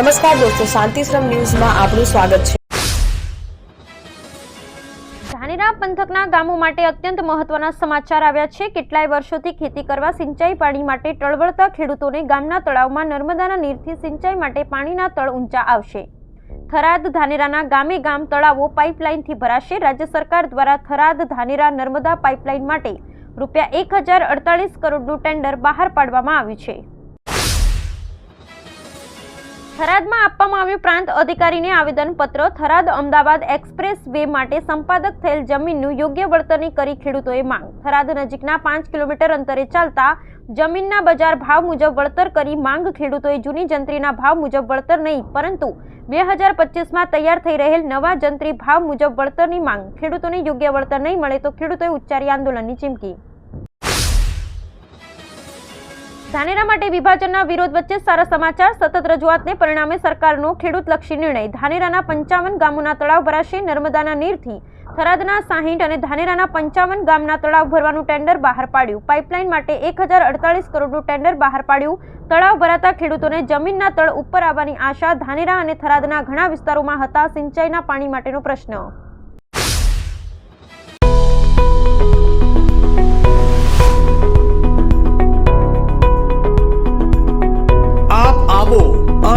નમસ્કાર દોસ્તો, શાંતિશ્રમ ન્યૂઝમાં આપનું સ્વાગત છે. ધાનેરા પંથકના ગામો માટે અત્યંત મહત્વના સમાચાર આવ્યા છે. કેટલાય વર્ષોથી ખેતી કરવા સિંચાઈ પાણી માટે ટળવળતા ખેડૂતોને ગામના તળાવમાં નર્મદાના નીરથી સિંચાઈ માટે પાણીના તળ ઊંચા આવશે. થરાદ ધાનેરાના ગામે ગામ તળાવો પાઇપલાઇનથી ભરાશે. રાજ્ય સરકાર દ્વારા થરાદ ધાનેરા નર્મદા પાઇપલાઇન માટે રૂપિયા એક હજાર અડતાલીસ કરોડનું ટેન્ડર બહાર પાડવામાં આવ્યું છે. થરાદમાં આપવામાં આવ્યું પ્રાંત અધિકારીને આવેદનપત્ર, થરાદ અમદાવાદ એક્સપ્રેસ વે માટે સંપાદક થયેલ જમીનનું યોગ્ય વળતરની કરી ખેડૂતોએ માંગ. થરાદ નજીકના પાંચ કિલોમીટર અંતરે ચાલતા જમીનના બજાર ભાવ મુજબ વળતર કરી માંગ ખેડૂતોએ જૂની જંત્રીના ભાવ મુજબ વળતર નહીં, પરંતુ બે હજાર પચીસમાં તૈયાર થઈ રહેલ નવા જંત્રી ભાવ મુજબ વળતરની માંગ. ખેડૂતોને યોગ્ય વળતર નહીં મળે તો ખેડૂતોએ ઉચ્ચારી આંદોલનની ચીમકી. ધાનેરા માટે વિભાજનના વિરોધ વચ્ચે સારા સમાચાર, સતત રજૂઆતને પરિણામે સરકારનો ખેડૂતલક્ષી નિર્ણય. ધાનેરાના પંચાવન ગામોના તળાવ ભરાશે નર્મદાના નીરથી. થરાદના સાહીઠ અને ધાનેરાના પંચાવન ગામના તળાવ ભરવાનું ટેન્ડર બહાર પાડ્યું. પાઇપલાઇન માટે એક કરોડનું ટેન્ડર બહાર પાડ્યું. તળાવ ભરાતા ખેડૂતોને જમીનના તળ ઉપર આવવાની આશા ધાનેરા અને થરાદના ઘણા વિસ્તારોમાં હતા સિંચાઈના પાણી માટેનો પ્રશ્ન.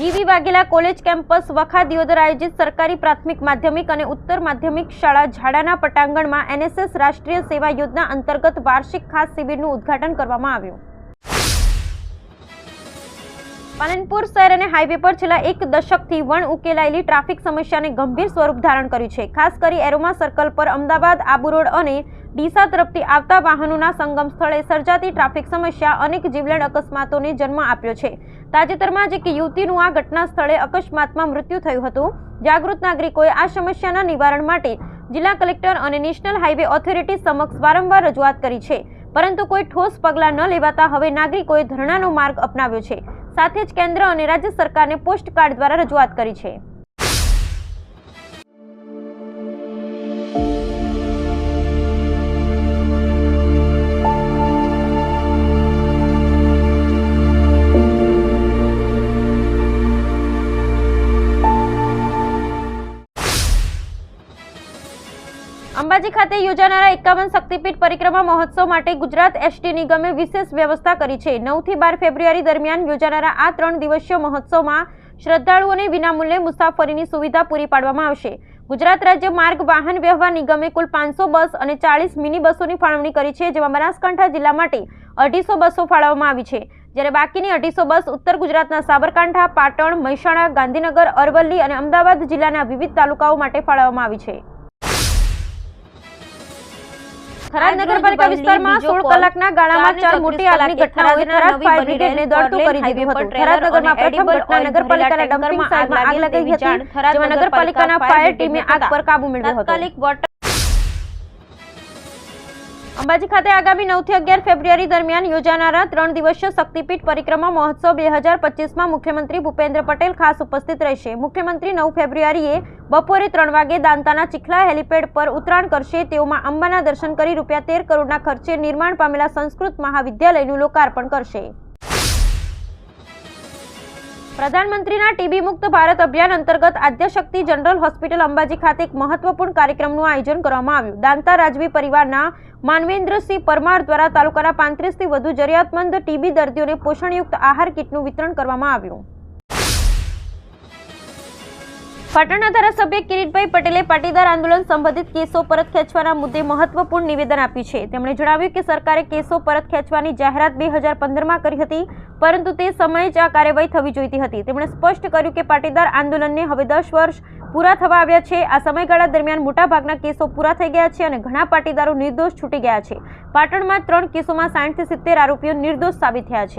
G V Vaghela college campus વખા Deodar આયોજિત સરકારી પ્રાથમિક માધ્યમિક અને ઉત્તર માધ્યમિક શાળા ઝાડાના પટાંગણમાં એનએસએસ રાષ્ટ્રીય સેવા યોજના અંતર્ગત વાર્ષિક ખાસ શિબિરનું ઉદ્ઘાટન કરવામાં આવ્યું. પાલનપુર શહેર અને હાઈવે પર છેલ્લા એક દશકથી વણ ઉકેલાયેલી ટ્રાફિક સમસ્યાને ગંભીર સ્વરૂપ ધારણ કર્યું છે. ખાસ કરી એરોમા સર્કલ પર અમદાવાદ, આબુ રોડ અને ડીસા તરફથી આવતા વાહનોના સંગમ સ્થળે સર્જાતી ટ્રાફિક સમસ્યા અનેક જીવલેણ અકસ્માતોને જન્મ આપ્યો છે. તાજેતરમાં જ એક યુવતીનું આ ઘટના સ્થળે અકસ્માતમાં મૃત્યુ થયું હતું. જાગૃત નાગરિકોએ આ સમસ્યાના નિવારણ માટે જિલ્લા કલેક્ટર અને નેશનલ હાઈવે ઓથોરિટી સમક્ષ વારંવાર રજૂઆત કરી છે. પરંતુ કોઈ ઠોસ પગલાં ન લેવાતા હવે નાગરિકોએ ધરણાનો માર્ગ અપનાવ્યો છે. સાથે જ કેન્દ્ર અને રાજ્ય સરકારને પોસ્ટ કાર્ડ દ્વારા રજૂઆત કરી છે. અંબાજી ખાતે યોજાનારા એકાવન શક્તિપીઠ પરિક્રમા મહોત્સવ માટે ગુજરાત એસટી નિગમે વિશેષ વ્યવસ્થા કરી છે. નવથી બાર ફેબ્રુઆરી દરમિયાન યોજાનારા આ ત્રણ દિવસીય મહોત્સવમાં શ્રદ્ધાળુઓને વિનામૂલ્યે મુસાફરીની સુવિધા પૂરી પાડવામાં આવશે. ગુજરાત રાજ્ય માર્ગ વાહન વ્યવહાર નિગમે કુલ પાંચસો બસ અને ચાલીસ મિની બસોની ફાળવણી કરી છે, જેમાં બનાસકાંઠા જિલ્લા માટે અઢીસો બસો ફાળવવામાં આવી છે. જ્યારે બાકીની અઢીસો બસ ઉત્તર ગુજરાતના સાબરકાંઠા, પાટણ, મહેસાણા, ગાંધીનગર, અરવલ્લી અને અમદાવાદ જિલ્લાના વિવિધ તાલુકાઓ માટે ફાળવવામાં આવી છે. થરાદ નગરપાલિકા વિસ્તારમાં સોળ કલાકના ગાળામાં ચાર મોટી આગની ઘટનાઓએ થરાદ ફાયર બ્રિગેડને દોડતું કરી દીધું હતું. થરાદ નગરમાં પ્રથમ ઘટના નગરપાલિકાના ડમ્પિંગ સાઇટમાં આગ લાગી હતી. જેમાં નગરપાલિકાના ફાયર ટીમે આગ પર કાબુ મેળવ્યો હતો. અંબાજી ખાતે આગામી નવથી અગિયાર ફેબ્રુઆરી દરમિયાન યોજાનારા ત્રણ દિવસીય શક્તિપીઠ પરિક્રમા મહોત્સવ બે હજાર પચીસમાં મુખ્યમંત્રી ભૂપેન્દ્ર પટેલ ખાસ ઉપસ્થિત રહેશે. મુખ્યમંત્રી નવ ફેબ્રુઆરીએ બપોરે ત્રણ વાગે દાંતાના ચીખલા હેલીપેડ પર ઉતરાણ કરશે. તેઓમાં અંબાના દર્શન કરી રૂપિયા તેર કરોડના ખર્ચે નિર્માણ પામેલા સંસ્કૃત મહાવિદ્યાલયનું લોકાર્પણ કરશે. પ્રધાનમંત્રીના ટીબી મુક્ત ભારત અભિયાન અંતર્ગત આદ્યશક્તિ જનરલ હોસ્પિટલ અંબાજી ખાતે એક મહત્વપૂર્ણ કાર્યક્રમનું આયોજન કરવામાં આવ્યું. દાંતા રાજવી પરિવારના માનવેન્દ્રસિંહ પરમાર દ્વારા તાલુકાના પાંત્રીસથી વધુ જરૂરિયાતમંદ ટીબી દર્દીઓને પોષણયુક્ત આહાર કીટનું વિતરણ કરવામાં આવ્યું. પાટણના ધારાસભ્ય કિરીટભાઈ પટેલે પાટીદાર આંદોલન સંબંધિત કેસો પરત ખેંચવાના મુદ્દે મહત્વપૂર્ણ નિવેદન આપ્યું છે. તેમણે જણાવ્યું કે સરકારે કેસો પરત ખેંચવાની જાહેરાત બે હજાર પંદરમાં કરી હતી, પરંતુ તે સમયે જ આ કાર્યવાહી થવી જોઈતી હતી. તેમણે સ્પષ્ટ કર્યું કે પાટીદાર આંદોલનને હવે દસ વર્ષ પૂરા થવા આવ્યા છે. આ સમયગાળા દરમિયાન મોટાભાગના કેસો પૂરા થઈ ગયા છે અને ઘણા પાટીદારો નિર્દોષ છૂટી ગયા છે. પાટણમાં ત્રણ કેસોમાં સાઠથી સિત્તેર આરોપીઓ નિર્દોષ સાબિત થયા છે.